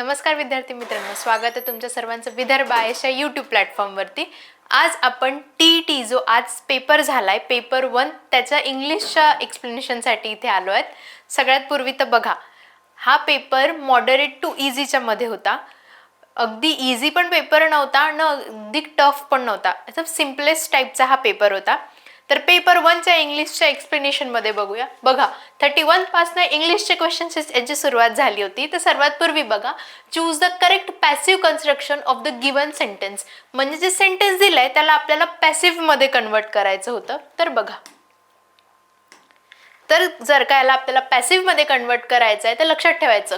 नमस्कार विद्यार्थी मित्रांनो स्वागत आहे तुमच्या सर्वांचं विदर्भ आयशा यूट्यूब प्लॅटफॉर्मवरती आज आपण टी टी जो आज पेपर झाला आहे पेपर वन त्याच्या इंग्लिशच्या एक्सप्लेनेशनसाठी इथे आलो आहेत. सगळ्यात पूर्वी तर बघा हा पेपर मॉडरेट टू इझीच्या मध्ये होता. अगदी इझी पण पेपर नव्हता न अगदी टफ पण नव्हता. सिम्पलेस्ट टाईपचा हा पेपर होता. तर पेपर वनच्या इंग्लिशच्या एक्सप्लेनेशनमध्ये बघूया. बघा थर्टी वनपासनं इंग्लिशचे क्वेश्चन्स याची सुरुवात झाली होती. तर सर्वात पूर्वी बघा choose the correct passive construction of the given sentence म्हणजे जे सेंटेन्स दिलंय त्याला आपल्याला पॅसिव्हमध्ये कन्वर्ट करायचं होतं. तर बघा. तर जर का याला आपल्याला पॅसिव्हमध्ये कन्वर्ट करायचं आहे तर लक्षात ठेवायचं.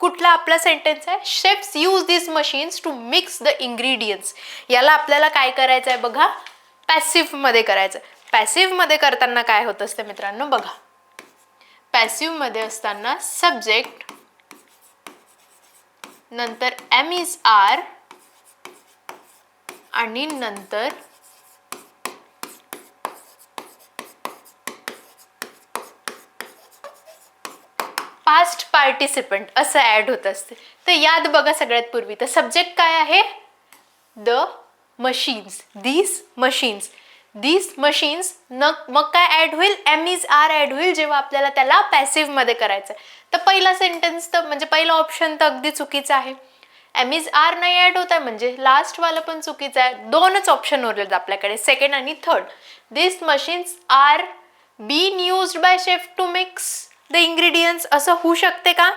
कुठला आपला सेंटेन्स आहे? Chefs use this machines to mix the ingredients याला आपल्याला काय करायचं आहे बघा पॅसिव्हमध्ये करायचं पॅसिव्हमध्ये करताना काय होत असते मित्रांनो? बघा. पॅसिव्हमध्ये असताना सब्जेक्ट नंतर एम इज आर आणि नंतर पास्ट पार्टिसिपंट असं ॲड होत असते. तर याद बघा सगळ्यात पूर्वी. तर सब्जेक्ट काय आहे? The machines these machines these machines न मग काय ॲड होईल? एम इज आर ॲड होईल जेव्हा आपल्याला त्याला पॅसिव्हमध्ये करायचं आहे तर पहिला सेंटेन्स तर म्हणजे पहिला ऑप्शन तर अगदी चुकीचा आहे. एम इज आर नाही ॲड होत आहे म्हणजे लास्टवालं पण चुकीचं आहे. दोनच ऑप्शन उरलेत आपल्याकडे सेकंड आणि third this machines are been use by chef to mix the ingredients असं होऊ शकते का?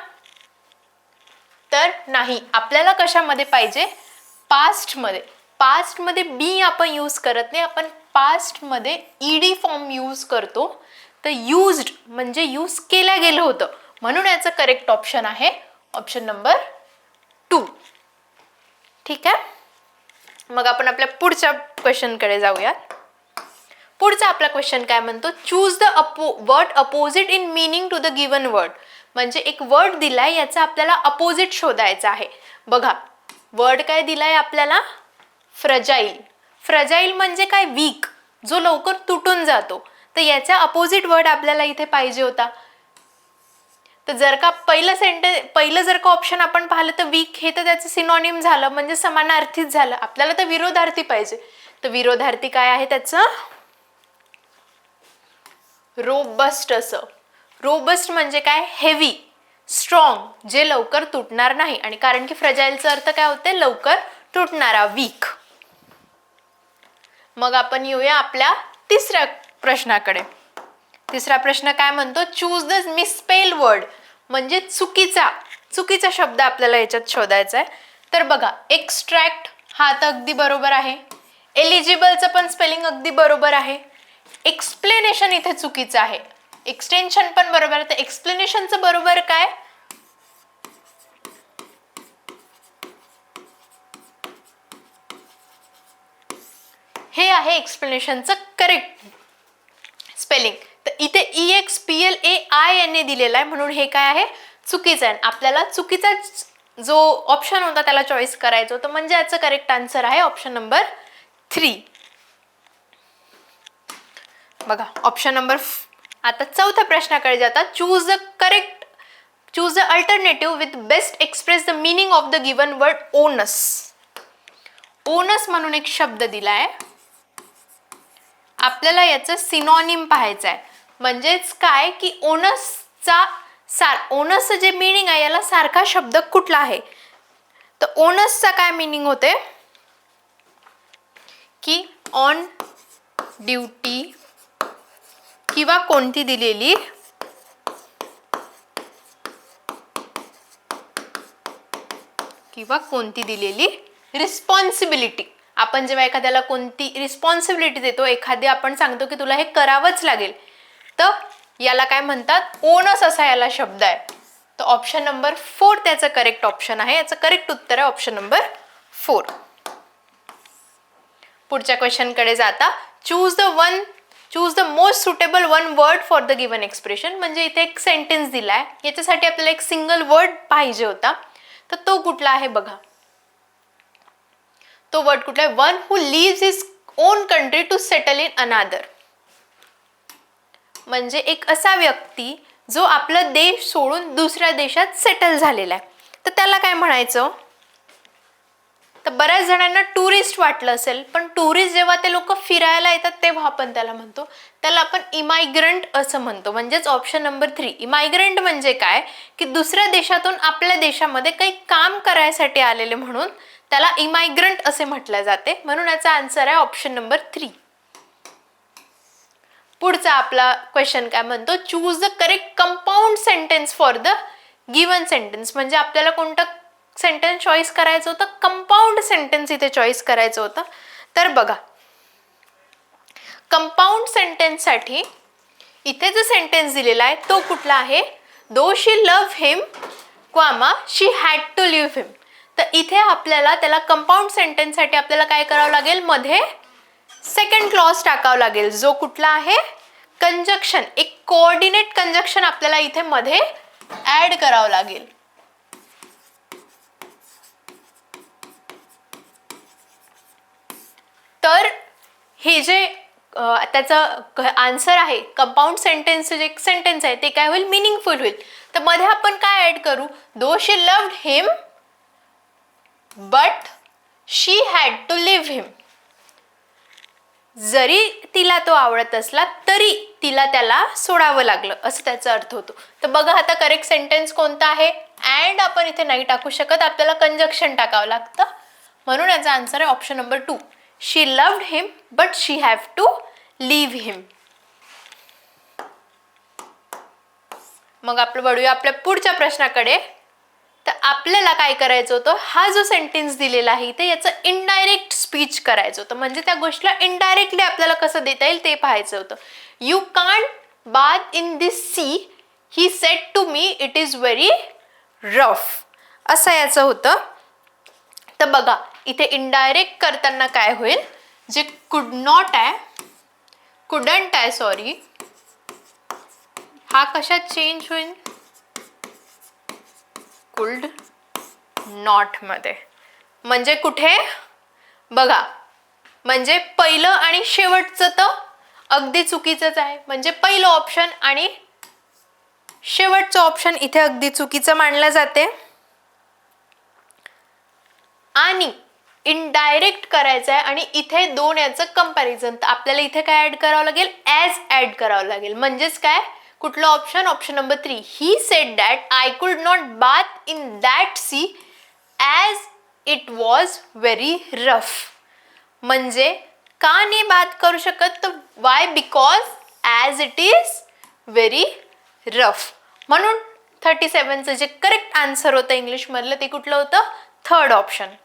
तर नाही. आपल्याला कशामध्ये पाहिजे? पास्टमध्ये पास्टमध्ये बी आपण यूज करत नाही. आपण पास्टमध्ये ईडी फॉर्म यूज करतो तर यूज्ड म्हणजे यूज केलं गेलं होतं. म्हणून याचं करेक्ट ऑप्शन आहे. ऑप्शन नंबर टू ठीक आहे? मग आपण आपल्या पुढच्या क्वेश्चनकडे जाऊयात. पुढचा आपला क्वेश्चन काय म्हणतो? Choose the oppo word opposite in meaning to the given word म्हणजे एक वर्ड दिलाय याचा आपल्याला अपोजिट शोधायचा आहे. बघा वर्ड काय दिलाय आपल्याला? फ्रजाईल फ्रजाईल म्हणजे काय? वीक जो लवकर तुटून जातो. तर याचा अपोजिट वर्ड आपल्याला इथे पाहिजे होता. तर जर का पहिलं सेंटेन्स पहिलं जर का ऑप्शन आपण पाहिलं तर वीक हे तर त्याचं सिनॉनिम झालं. म्हणजे समानार्थीच झालं. आपल्याला तर विरोधार्थी पाहिजे. तर विरोधार्थी काय आहे त्याचं? रोबस्ट असं. रोबस्ट म्हणजे काय? हेवी स्ट्रॉंग जे लवकर तुटणार नाही. आणि कारण की फ्रजाईलचा अर्थ काय होते? लवकर तुटणारा वीक मग आपण येऊया आपल्या तिसऱ्या प्रश्नाकडे. तिसरा प्रश्न काय म्हणतो? चूज द मिसपेल वर्ड म्हणजे चुकीचा चुकीचा शब्द आपल्याला याच्यात शोधायचा आहे. तर बघा एक्स्ट्रॅक्ट हा तर अगदी बरोबर आहे. एलिजिबलचं पण स्पेलिंग अगदी बरोबर आहे. एक्सप्लेनेशन इथे चुकीचं आहे. एक्सटेन्शन पण बरोबर आहे. तर एक्सप्लेनेशनचं बरोबर काय हे आहे एक्सप्लेनेशनचं करेक्ट स्पेलिंग तर इथे E X P L A I N A दिलेलं आहे म्हणून हे काय आहे? चुकीचं आहे. आपल्याला चुकीचा जो ऑप्शन होता त्याला चॉईस करायचो तर म्हणजे याचं करेक्ट आन्सर आहे ऑप्शन नंबर थ्री बघा ऑप्शन नंबर आता चौथ्या प्रश्नाकडे जातात. Choose the correct choose the alternative with best express the meaning of the given word onus onus म्हणून एक शब्द दिलाय. आपल्याला याचं सिनॉनिम पाहायचं आहे. म्हणजेच काय? की ओनसचा सार ओनसचं जे मिनिंग आहे याला सारखा शब्द कुठला आहे? तर ओनसचा काय मिनिंग होते? की ऑन ड्युटी किंवा कोणती दिलेली? किंवा कोणती दिलेली? रिस्पॉन्सिबिलिटी आपण जेव्हा एखाद्याला कोणती रिस्पॉन्सिबिलिटी देतो एखादी आपण सांगतो की तुला हे करावंच लागेल तर याला काय म्हणतात? ओनस असा याला शब्द आहे. तर ऑप्शन नंबर फोर त्याचं करेक्ट ऑप्शन आहे. याचं करेक्ट उत्तर आहे ऑप्शन नंबर फोर पुढच्या क्वेश्चनकडे जाता. Choose the one choose the most suitable one word for the given expression म्हणजे इथे एक सेंटेन्स दिला आहे याच्यासाठी आपल्याला एक सिंगल वर्ड पाहिजे होता. तर तो कुठला आहे बघा. तो वर्ड कुठला आहे? One who leaves his own country to settle in another म्हणजे एक असा व्यक्ती जो आपला देश सोडून दुसऱ्या देशात सेटल झालेला आहे. तर त्याला काय म्हणायचं? तर बऱ्याच जणांना टुरिस्ट वाटलं असेल पण टुरिस्ट जेव्हा ते लोक फिरायला येतात तेव्हा आपण त्याला म्हणतो. त्याला आपण इमायग्रंट असं म्हणतो. म्हणजेच ऑप्शन नंबर थ्री इमायग्रंट म्हणजे काय? की दुसऱ्या देशातून आपल्या देशामध्ये काही काम करायसाठी आलेले म्हणून त्याला इमायग्रंट असे म्हटले जाते. म्हणून याचा आन्सर आहे ऑप्शन नंबर थ्री पुढचा आपला क्वेश्चन काय म्हणतो? Choose the correct compound sentence for the given sentence म्हणजे आपल्याला कोणतं सेंटेन्स चॉईस करायचं होतं? कंपाऊंड सेंटेन्स इथे चॉईस करायचं होतं. तर बघा. कंपाऊंड सेंटेन्ससाठी इथे जो सेंटेन्स दिलेला आहे तो कुठला आहे? Though she love him comma she had to leave him तर इथे आपल्याला त्याला कंपाऊंड सेंटेन्ससाठी आपल्याला काय करावं लागेल? मध्ये सेकंड क्लॉज टाकावं लागेल. जो कुठला आहे? कंजक्शन एक कोऑर्डिनेट कंजक्शन आपल्याला इथे मध्ये ऍड करावं लागेल. तर हे जे त्याचं आन्सर आहे कंपाऊंड सेंटेन्स जे सेंटेन्स आहे ते काय होईल? मिनिंगफुल होईल. तर मध्ये आपण काय ऍड करू? Though she loved him but she had to leave him जरी तिला तो आवडत असला तरी तिला त्याला सोडावं लागलं असं त्याचा अर्थ होतो. तर बघा आता करेक्ट सेंटेन्स कोणता आहे? अँड आपण इथे नाही टाकू शकत आपल्याला कंजक्शन टाकावं लागतं. म्हणून याचा आन्सर आहे option number two she loved him but she have to leave him मग आपलं बढूया आपल्या पुढच्या प्रश्नाकडे. तर आपल्याला काय करायचं होतं? हा जो सेंटेन्स दिलेला आहे ते याचं इनडायरेक्ट स्पीच करायचं होतं. म्हणजे त्या गोष्टीला इनडायरेक्टली आपल्याला कसं देता येईल ते पाहायचं होतं. You can't bath in this sea he said to me it is very rough असं याचं होतं. तर बघा इथे इनडायरेक्ट करताना काय होईल? जे कुड नॉट आहे कुडंट आहे सॉरी हा कशात चेंज होईल? कुल्ड नॉटमध्ये म्हणजे कुठे? बघा. म्हणजे पहिलं आणि शेवटचं तर अगदी चुकीचंच आहे. म्हणजे पहिलं ऑप्शन आणि शेवटचं ऑप्शन इथे अगदी चुकीचं मानलं जाते. आणि इनडायरेक्ट करायचं आहे आणि इथे दोन याचं कंपॅरिझन तर आपल्याला इथे काय ऍड करावं लागेल? ॲज ऍड करावं लागेल. म्हणजेच काय? कुठलं option option number three he said that I could not bath in that sea as it was very rough म्हणजे का नाही बात करू शकत? तर why because as it is very rough म्हणून थर्टी सेवनचं जे करेक्ट आन्सर होतं इंग्लिशमधलं ते कुठलं होतं? थर्ड ऑप्शन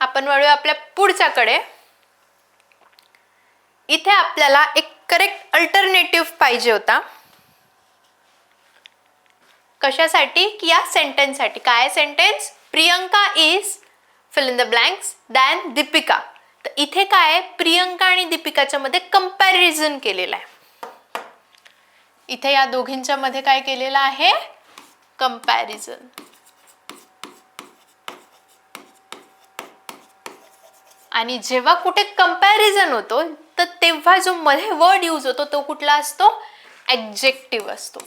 आपण वळूया आपल्या पुढच्याकडे. इथे आपल्याला एक करेक्ट अल्टरनेटिव्ह पाहिजे होता. कशासाठी? की या सेंटेन्ससाठी काय sentence Priyanka is fill in the blanks than Deepika. तर इथे काय आहे? प्रियंका आणि दीपिकाच्या मध्ये कंपॅरिझन केलेलं आहे. इथे या दोघींच्या मध्ये काय केलेलं आहे? कंपॅरिझन आणि जेव्हा कुठे कंपॅरिझन होतो तर तेव्हा जो मध्ये वर्ड यूज होतो तो कुठला असतो? ऍब्जेक्टिव्ह असतो.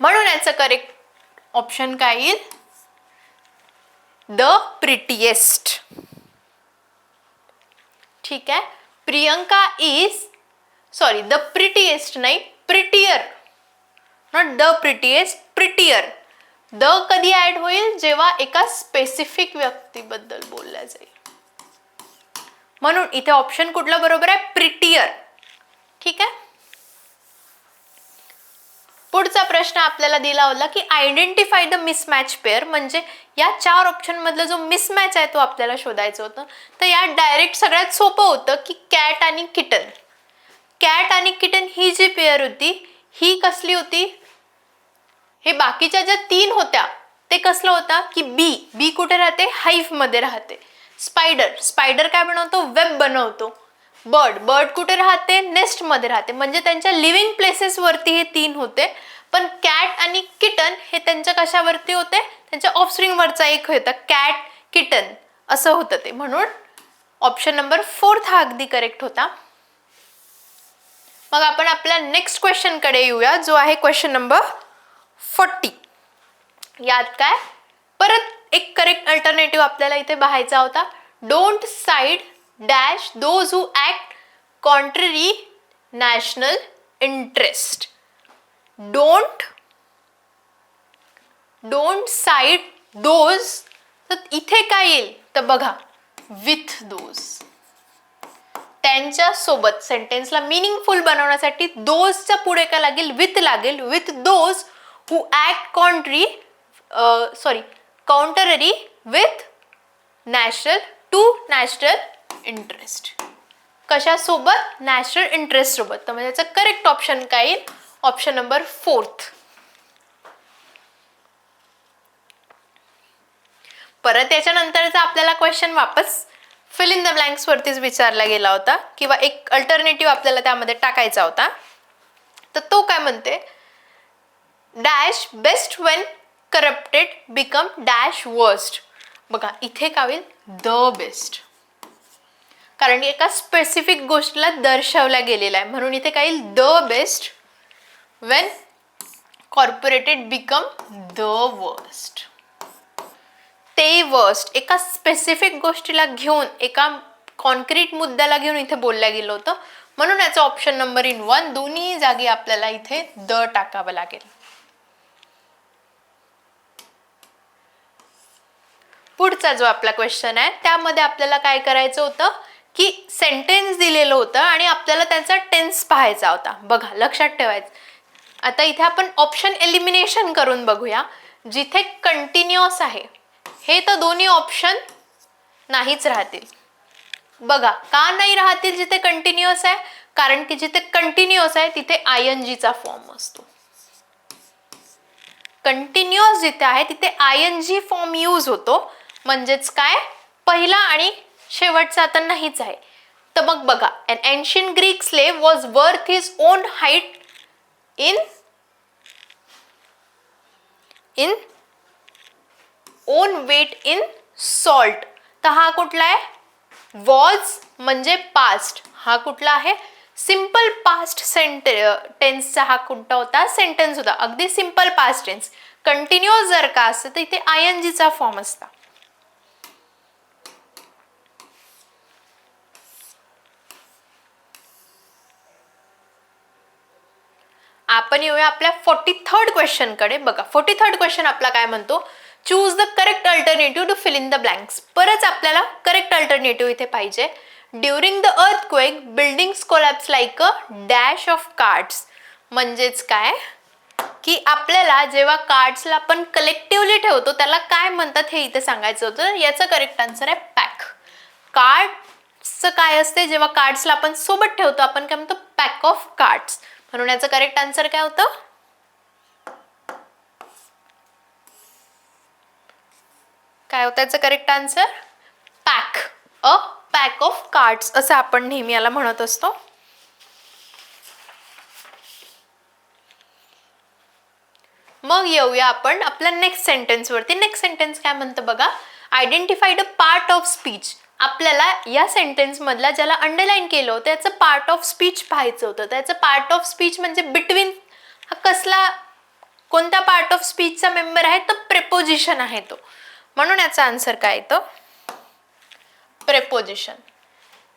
म्हणून याचं करेक्ट ऑप्शन काय येईल? द प्रिटिएस्ट ठीक आहे? Priyanka is sorry the prettiest नाही prettier not the prettiest prettier the कधी ऍड होईल? जेव्हा एका स्पेसिफिक व्यक्तीबद्दल बोलल्या जाईल. म्हणून इथे ऑप्शन कुठलं बरोबर आहे? प्रिटियर ठीक आहे? पुढचा प्रश्न आपल्याला दिला होता की आयडेंटिफाय द मिसमॅच पेअर म्हणजे या चार ऑप्शन मधला जो मिसमॅच आहे तो आपल्याला शोधायचं होतं. तर यात डायरेक्ट सगळ्यात सोपं होतं की कॅट आणि किटन कॅट आणि किटन ही जी पेअर होती ही कसली होती? हे बाकीच्या ज्या तीन होत्या ते कसलं होता? की बी बी कुठे राहते? हाईफमध्ये राहते. स्पायडर. स्पायडर काय बनवतो? वेब बनवतो. बर्ड. बर्ड कुठे राहते? नेस्टमध्ये राहते. म्हणजे त्यांच्या लिव्हिंग प्लेसेसवरती हे तीन होते. पण कॅट आणि किटन हे त्यांच्या कशावरती होते? त्यांच्या ऑफस्प्रिंगवरचा एक होता. कॅट किटन असं होतं ते. म्हणून ऑप्शन नंबर फोर्थ हा अगदी करेक्ट होता. मग आपण आपल्या नेक्स्ट क्वेश्चनकडे येऊया जो आहे क्वेश्चन नंबर फोर्टी यात काय? परत एक करेक्ट अल्टरनेटिव्ह आपल्याला इथे पाहायचा होता. Don't side dash those who act contrary national interest don't don't side those तर इथे काय येईल? तर बघा विथ दोज त्यांच्यासोबत सेंटेन्सला मिनिंगफुल बनवण्यासाठी दोजच्या पुढे काय लागेल? विथ लागेल. With those who act contrary sorry contrary with national to national interest कशासोबत? नॅशनल इंटरेस्ट सोबत. तर म्हणजे याचं करेक्ट ऑप्शन काय येईल? ऑप्शन नंबर फोर्थ परत याच्यानंतरचा आपल्याला क्वेश्चन वापस फिल इन द ब्लँक्स वरतीच विचारला गेला होता किंवा एक अल्टरनेटिव्ह आपल्याला त्यामध्ये टाकायचा होता. तर तो काय म्हणते? Dash best when corrupted become dash worst बघा इथे काय होईल? द बेस्ट कारण एका स्पेसिफिक गोष्टीला दर्शवल्या गेलेला आहे. म्हणून इथे काय येईल? The best when corporated become the worst ते वर्स्ट एका स्पेसिफिक गोष्टीला घेऊन एका कॉन्क्रीट मुद्द्याला घेऊन इथे बोललं गेलं होतं. म्हणून याचा ऑप्शन नंबर इन वन दोन्ही जागी आपल्याला इथे द टाकावं लागेल. पुढचा जो आपला क्वेश्चन आहे त्यामध्ये आपल्याला काय करायचं होतं? की सेंटेन्स दिलेलं होतं आणि आपल्याला त्याचा टेन्स पाहायचा होता. बघा लक्षात ठेवायचं. आता इथे आपण ऑप्शन एलिमिनेशन करून बघूया. जिथे कंटिन्युअस आहे हे तर दोन्ही ऑप्शन नाहीच राहतील. बघा का नाही राहतील जिथे कंटिन्युअस आहे? कारण की जिथे कंटिन्युअस आहे तिथे आय एन जीचा फॉर्म असतो. कंटिन्युअस जिथे आहे तिथे I N G form use होतो. म्हणजेच काय? पहिला आणि शेवटचा आता नाहीच आहे. तर मग बघा an ancient Greek slave was worth his own height in in own weight in salt तर हा कुठला आहे? वॉज म्हणजे पास्ट हा कुठला आहे? सिंपल पास्ट सेंटे टेन्सचा हा कुठला होता? सेंटेन्स होता. अगदी सिंपल पास्ट टेन्स कंटिन्युअस जर का असतं तर इथे आय एन जीचा फॉर्म असता. आपण येऊया आपल्या फोर्टी थर्ड क्वेश्चनकडे बघा फोर्टी थर्ड क्वेश्चन आपला काय म्हणतो? Choose the correct alternative to fill in the blanks परत आपल्याला करेक्ट अल्टरनेटिव्ह इथे पाहिजे. During the earthquake buildings collapse like a dash of cards म्हणजेच काय? की आपल्याला जेव्हा कार्ड्सला आपण कलेक्टिव्हली ठेवतो त्याला काय म्हणतात हे इथे सांगायचं होतं? याचं करेक्ट आन्सर आहे पॅक कार्डचं काय असते? जेव्हा कार्ड्सला आपण सोबत ठेवतो आपण काय म्हणतो? पॅक ऑफ कार्ड्स म्हणून याचं करेक्ट आन्सर काय होतं? काय होतं याचं correct answer pack a pack of cards असं आपण नेहमी याला म्हणत असतो. मग येऊया आपण आपल्या नेक्स्ट सेंटेन्सवरती नेक्स्ट सेंटेन्स काय म्हणतं बघा? Identified a part of speech आपल्याला या सेंटेन्समधला ज्याला अंडरलाईन केलं होतं त्याचं पार्ट ऑफ स्पीच पाहायचं होतं. त्याचं पार्ट ऑफ स्पीच म्हणजे बिटवीन हा कसला कोणत्या पार्ट ऑफ स्पीचचा मेंबर आहे तर प्रेपोजिशन आहे तो. म्हणून याचा आन्सर काय येतो? प्रेपोजिशन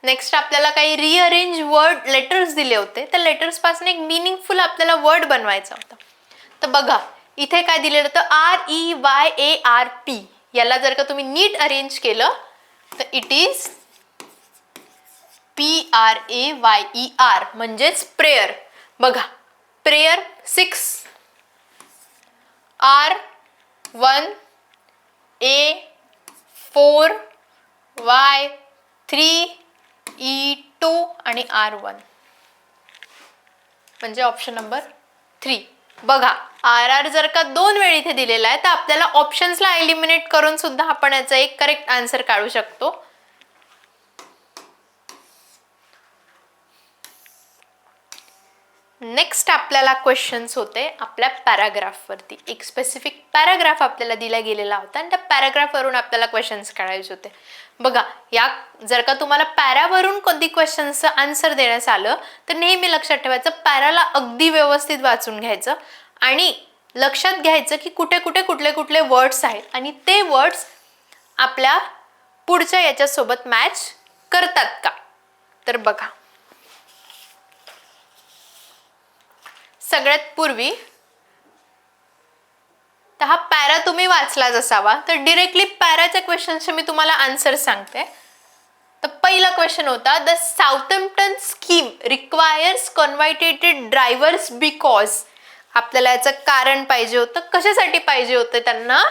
नेक्स्ट आपल्याला काही रिअरेंज वर्ड लेटर्स दिले होते. त्या लेटर्सपासून एक मिनिंगफुल आपल्याला वर्ड बनवायचा होता. तर बघा इथे काय दिलेलं होतं? R E Y A R P याला जर का तुम्ही नीट अरेंज केलं तर it is P R A Y E R म्हणजेच प्रेयर बघा prayer six R one A four Y three E two आणि आर वन म्हणजे ऑप्शन नंबर थ्री बघा आर आर जर का दोन वेळ इथे दिलेला आहे तर आपल्याला ऑप्शन्सला एलिमिनेट करून सुद्धा आपण याचा एक करेक्ट आन्सर काढू शकतो. नेक्स्ट आपल्याला क्वेश्चन्स होते आपल्या पॅराग्राफवरती एक स्पेसिफिक पॅराग्राफ आपल्याला दिला गेलेला होता आणि त्या पॅराग्राफवरून आपल्याला क्वेश्चन्स काढायचे होते. बघा या जर का तुम्हाला पॅरावरून कधी क्वेश्चन्सचं आन्सर देण्यास आलं तर नेहमी लक्षात ठेवायचं पॅराला अगदी व्यवस्थित वाचून घ्यायचं आणि लक्षात घ्यायचं की कुठे कुठे कुठले कुठले वर्ड्स आहेत आणि ते वर्ड्स आपल्या पुढच्या याच्यासोबत मॅच करतात का? तर बघा. सगळ्यात पूर्वी तर हा पॅरा तुम्ही वाचलाच असावा तर डिरेक्टली पॅराच्या क्वेश्चनचे मी तुम्हाला आन्सर सांगते. तर पहिला क्वेश्चन होता the Southampton scheme requires convicted drivers because आपल्याला याचं कारण पाहिजे होतं कशासाठी पाहिजे होतं त्यांना?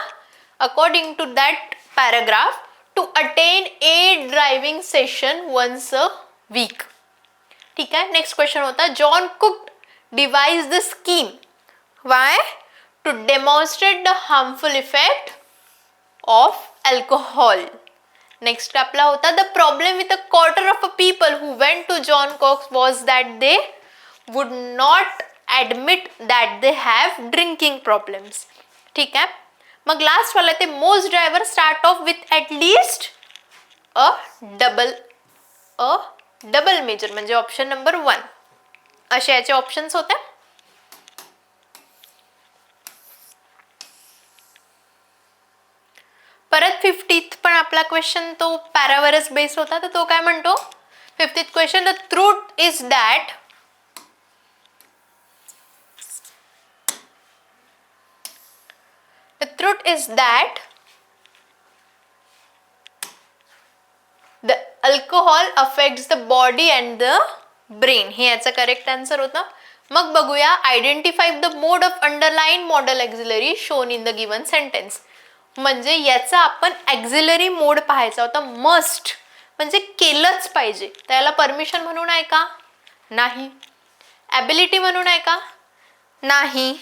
According to that paragraph to attend a driving session once a week ठीक आहे नेक्स्ट क्वेश्चन होता John Cook devise the scheme why to demonstrate the harmful effect of alcohol next आपला होता the problem with a quarter of a people who went to John Cox was that they would not admit that they have drinking problems ठीक आहे मग लास्टवाला ते most driver start off with at least a double a double major म्हणजे option number one असे याचे options होते. परत फिफ्टीत पण आपला क्वेश्चन तो पॅरावरच बेस होता तर तो काय म्हणतो? Fiftieth question the truth is that the truth is that the alcohol affects the body and the brain हे याचं करेक्ट आन्सर होतं. मग बघूया identify the mode of underline modal auxiliary shown in the given sentence म्हणजे याचा आपण auxiliary मोड पाहायचा होता. मस्ट म्हणजे केलंच पाहिजे. त्याला परमिशन म्हणून आहे का? नाही. ॲबिलिटी म्हणून आहे का? नाही.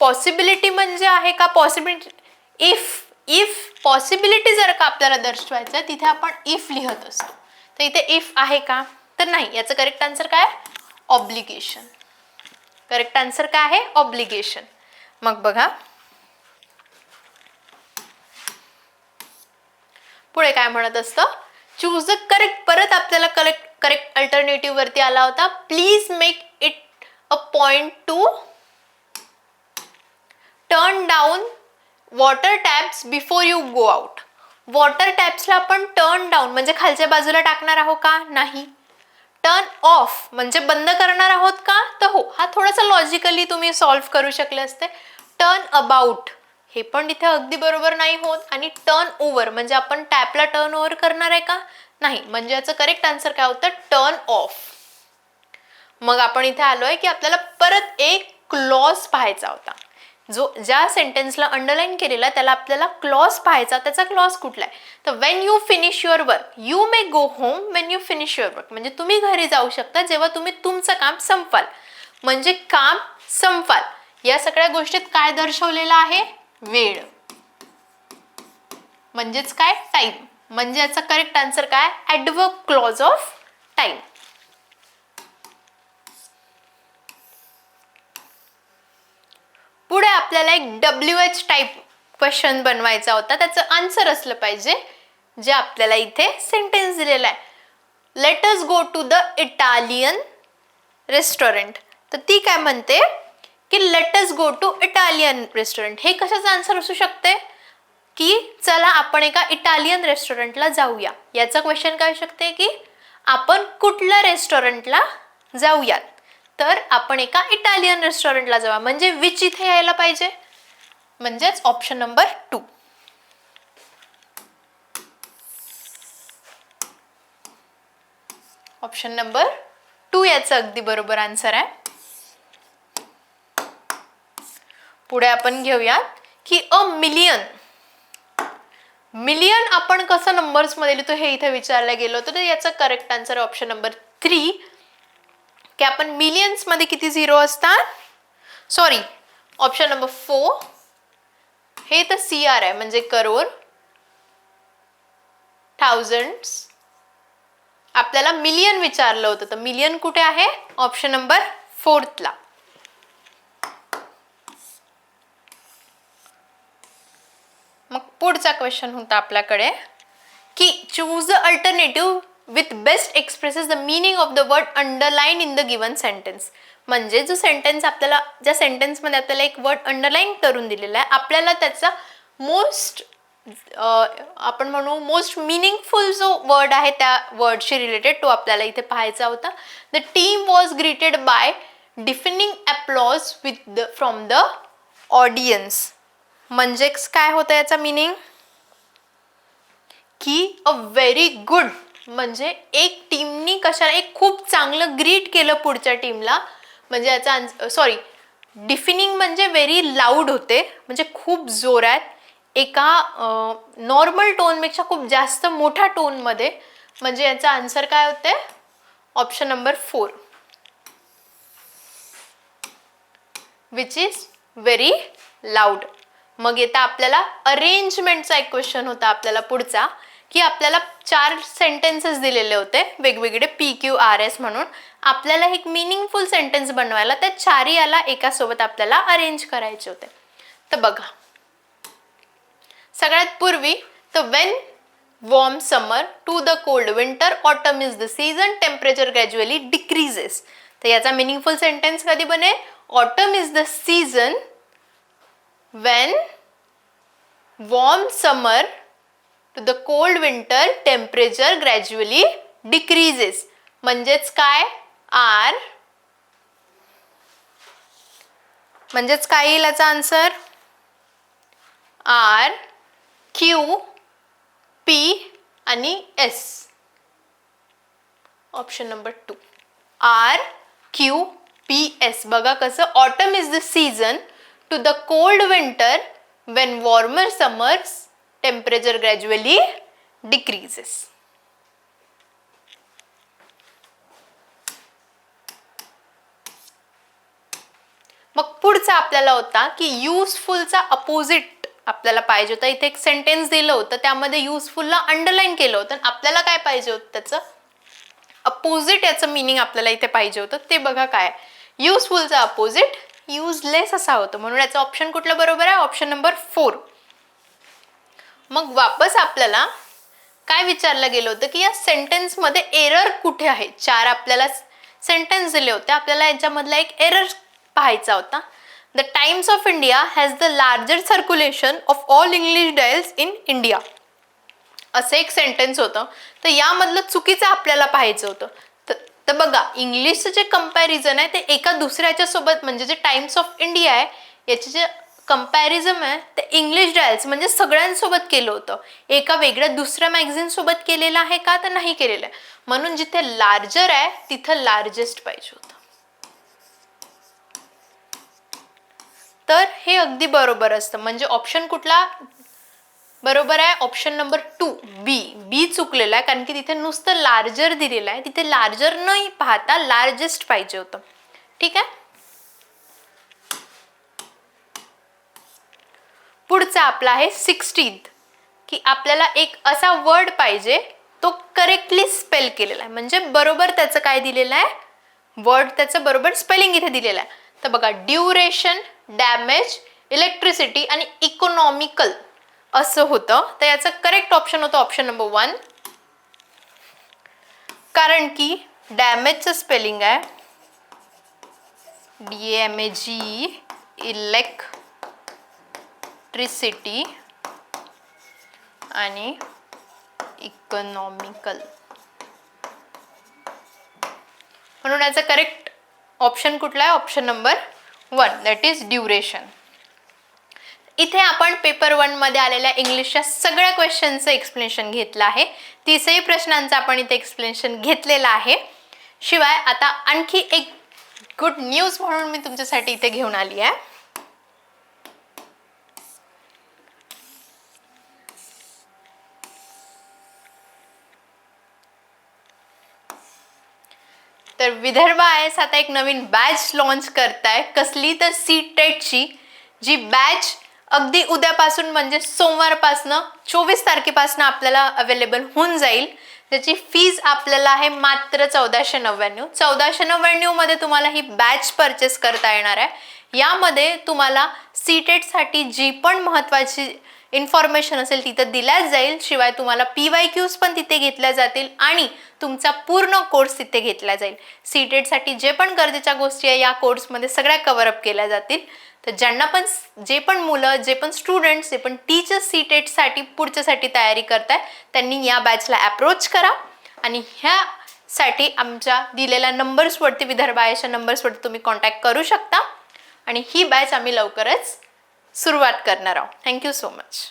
पॉसिबिलिटी म्हणजे आहे का? पॉसिबिलिटी इफ इफ पॉसिबिलिटी जर का आपल्याला दर्शवायचं तिथे आपण इफ लिहत असतो. तर इथे इफ आहे का? तर नाही. याचं करेक्ट आन्सर काय? ऑब्लिगेशन करेक्ट आन्सर काय आहे? ऑब्लिगेशन मग बघा. पुढे काय म्हणत असतं? चूज द करेक्ट परत आपल्याला करेक्ट करेक्ट अल्टरनेटिव्ह वरती आला होता. Please make it a point to turn down water taps before you go out water टॅप्सला आपण टर्न डाऊन म्हणजे खालच्या बाजूला टाकणार आहोत का? नाही. टर्न ऑफ म्हणजे बंद करणार आहोत का? तर हो हा थोडासा लॉजिकली तुम्ही सॉल्व्ह करू शकले असते. टर्न अबाउट हे पण इथे अगदी बरोबर नाही होत. आणि टर्न ओव्हर म्हणजे आपण टॅपला टर्न ओव्हर करणार आहे का? नाही. म्हणजे याचं करेक्ट आन्सर काय होतं? टर्न ऑफ मग आपण इथे आलोय की आपल्याला परत एक क्लॉज पाहायचा होता. जो ज्या सेंटेन्सला अंडरलाईन केलेला त्याला आपल्याला क्लॉज पाहायचा त्याचा क्लॉज कुठला आहे? तर when you finish your work you may go home when you finish your work म्हणजे तुम्ही घरी जाऊ शकता जेव्हा तुम्ही तुमचं काम संपवाल. म्हणजे काम संपवाल. या सगळ्या गोष्टीत काय दर्शवलेलं आहे? वेळ. म्हणजेच काय? टाइम म्हणजे याचा करेक्ट आन्सर काय? ॲडवर्क क्लॉज ऑफ टाइम पुढे आपल्याला एक डब्ल्यू एच टाईप क्वेश्चन बनवायचा होता. त्याचं आन्सर असलं पाहिजे जे आपल्याला इथे सेंटेन्स दिलेला आहे. Let's go to the Italian restaurant तर ती काय म्हणते? की let us go to Italian restaurant हे कशाचं आन्सर असू शकते? की चला आपण एका इटालियन रेस्टॉरंटला जाऊया. याचं क्वेश्चन काय शकते? की आपण कुठल्या रेस्टॉरंटला जाऊयात? तर आपण एका इटालियन रेस्टॉरंटला जाऊया म्हणजे विच इथे यायला पाहिजे? म्हणजेच option number two option number two याचं अगदी बरोबर आन्सर आहे. पुढे आपण घेऊयात की अ मिलियन मिलियन आपण कसं नंबर्समध्ये लिहितो हे इथे विचारलं गेलं होतं तर याचं correct answer option number three की आपण मिलियन्समध्ये किती झिरो असतात? सॉरी ऑप्शन नंबर फोर हे तर सी आर आहे म्हणजे करोड थाउजंड्स आपल्याला मिलियन विचारलं होतं तर मिलियन कुठे आहे? ऑप्शन नंबर फोर्थला मग पुढचा क्वेश्चन होता आपल्याकडे की choose the alternative with best expresses the meaning of the word underline in the given sentence म्हणजे जो सेंटेन्स आपल्याला ज्या सेंटेन्समध्ये आपल्याला एक वर्ड अंडरलाईन करून दिलेला आहे आपल्याला त्याचा मोस्ट आपण म्हणू मोस्ट मिनिंगफुल जो वर्ड आहे त्या वर्डशी रिलेटेड तो आपल्याला इथे पाहायचा होता. The team was greeted by deafening applause with the from the audience म्हणजेच काय होतं याचा मिनिंग की अ व्हेरी गुड म्हणजे एक टीमनी कशाला एक खूप चांगलं ग्रीट केलं पुढच्या टीमला म्हणजे याचा सॉरी डिफिनिंग म्हणजे व्हेरी लाऊड होते. म्हणजे खूप जोरात एका नॉर्मल टोनपेक्षा खूप जास्त मोठ्या टोनमध्ये म्हणजे याचा आन्सर काय होते? Option number four which is very loud मग येता आपल्याला अरेंजमेंटचा एक क्वेश्चन होता आपल्याला पुढचा की आपल्याला चार सेंटेन्सेस दिलेले होते वेगवेगळे पी क्यू आर एस म्हणून. आपल्याला एक मिनिंगफुल सेंटेन्स बनवायला त्या चारी याला एकासोबत आपल्याला अरेंज करायचे होते. तर बघा. सगळ्यात पूर्वी तर when warm summer to the cold winter autumn is the season temperature gradually decreases तर याचा मिनिंगफुल सेंटेन्स कधी बनेल? Autumn is the season when warm summer to the cold winter temperature gradually decreases म्हणजेच काय? आर म्हणजेच काय येईल याचा आन्सर आर क्यू पी आणि S option number two R Q P S बघा कसं autumn is the season to the cold winter when warmer summers temperature gradually decreases मग पुढचा आपल्याला होता की युजफुलचा अपोजिट आपल्याला पाहिजे होता. इथे एक सेंटेन्स दिलं होतं. त्यामध्ये युजफुलला अंडरलाईन केलं होतं. आपल्याला काय पाहिजे होतं त्याचं? अपोजिट याचं मिनिंग आपल्याला इथे पाहिजे होतं. ते बघा काय युजफुलचा अपोजिट युजलेस असा होतो. म्हणून याचं ऑप्शन कुठलं बरोबर आहे? ऑप्शन नंबर फोर मग वापस आपल्याला काय विचारलं गेलं होतं की या सेंटेन्समध्ये एरर कुठे आहे? चार आपल्याला सेंटेन्स दिले होते. आपल्याला याच्यामधला एक एरर पाहायचा होता. The Times of India has the larger circulation of all English dailies in India असं एक सेंटेन्स होतं. तर यामधलं चुकीचं आपल्याला पाहायचं होतं. तर बघा इंग्लिशचं जे कंपॅरिझन आहे ते एका दुसऱ्याच्या सोबत म्हणजे जे टाइम्स ऑफ इंडिया आहे याचे जे कम्पॅरिझम आहे ते इंग्लिश डायल्स म्हणजे सगळ्यांसोबत केलं होतं. एका वेगळ्या दुसऱ्या मॅगझिन सोबत केलेलं आहे का? तर नाही केलेलं आहे. म्हणून जिथे लार्जर आहे तिथं लार्जेस्ट पाहिजे होतं. तर हे अगदी बरोबर असतं. म्हणजे ऑप्शन कुठला? बरोबर आहे? Option number two B B चुकलेला आहे कारण की तिथे नुसतं लार्जर दिलेलं आहे. तिथे लार्जर नाही पाहता लार्जेस्ट पाहिजे होतं. ठीक आहे? पुढचा आपला आहे सिक्स्टीथ की आपल्याला एक असा वर्ड पाहिजे तो करेक्टली स्पेल केलेला आहे. म्हणजे बरोबर त्याचं काय दिलेलं आहे? वर्ड त्याचं बरोबर स्पेलिंग इथे दिलेलं आहे. तर बघा ड्युरेशन डॅमेज इलेक्ट्रिसिटी आणि इकॉनॉमिकल असं होतं. तर याचं करेक्ट ऑप्शन होतं ऑप्शन नंबर वन कारण की डॅमेजचं स्पेलिंग आहे. D M A G electricity आणि इकॉनॉमिकल म्हणून याचं करेक्ट ऑप्शन कुठला आहे? Option number one that is duration इथे आपण पेपरमध्ये आलेल्या इंग्लिशच्या सगळ्या क्वेश्चनचं एक्सप्लेनेशन घेतलं आहे. तीसही प्रश्नांचं आपण इथे एक्सप्लेनेशन घेतलेलं आहे. शिवाय आता आणखी एक गुड न्यूज म्हणून मी तुमच्यासाठी इथे घेऊन आली आहे. तर विदर्भ आय एस आता एक नवीन बॅच लॉन्च करताय. कसली तर सी टेटची जी बॅच अगदी उद्यापासून म्हणजे सोमवारपासनं चोवीस तारखेपासून आपल्याला अवेलेबल होऊन जाईल. त्याची फीज आपल्याला आहे मात्र चौदाशे नव्याण्णव. चौदाशे नव्याण्णवमध्ये तुम्हाला ही बॅच परचेस करता येणार आहे. यामध्ये तुम्हाला सीटेटसाठी जी पण महत्त्वाची इन्फॉर्मेशन असेल तिथं दिल्याच जाईल. शिवाय तुम्हाला पी वाय क्यूज पण तिथे घेतल्या जातील आणि तुमचा पूर्ण कोर्स तिथे घेतला जाईल. सीटेटसाठी जे पण गरजेच्या गोष्टी आहे या कोर्समध्ये सगळ्या कव्हरअप केल्या जातील. तर ज्यांना पण जे पण मुलं जे पण स्टुडंट्स जे पण टीचर सी टेटसाठी पुढच्यासाठी तयारी करताय त्यांनी या बॅचला अप्रोच करा. आणि ह्यासाठी आमच्या दिलेल्या नंबर्सवरती विदर्भायाच्या नंबर्सवरती तुम्ही कॉन्टॅक्ट करू शकता. आणि ही बॅच आम्ही लवकरच सुरुवात करणार आहोत. Thank you so much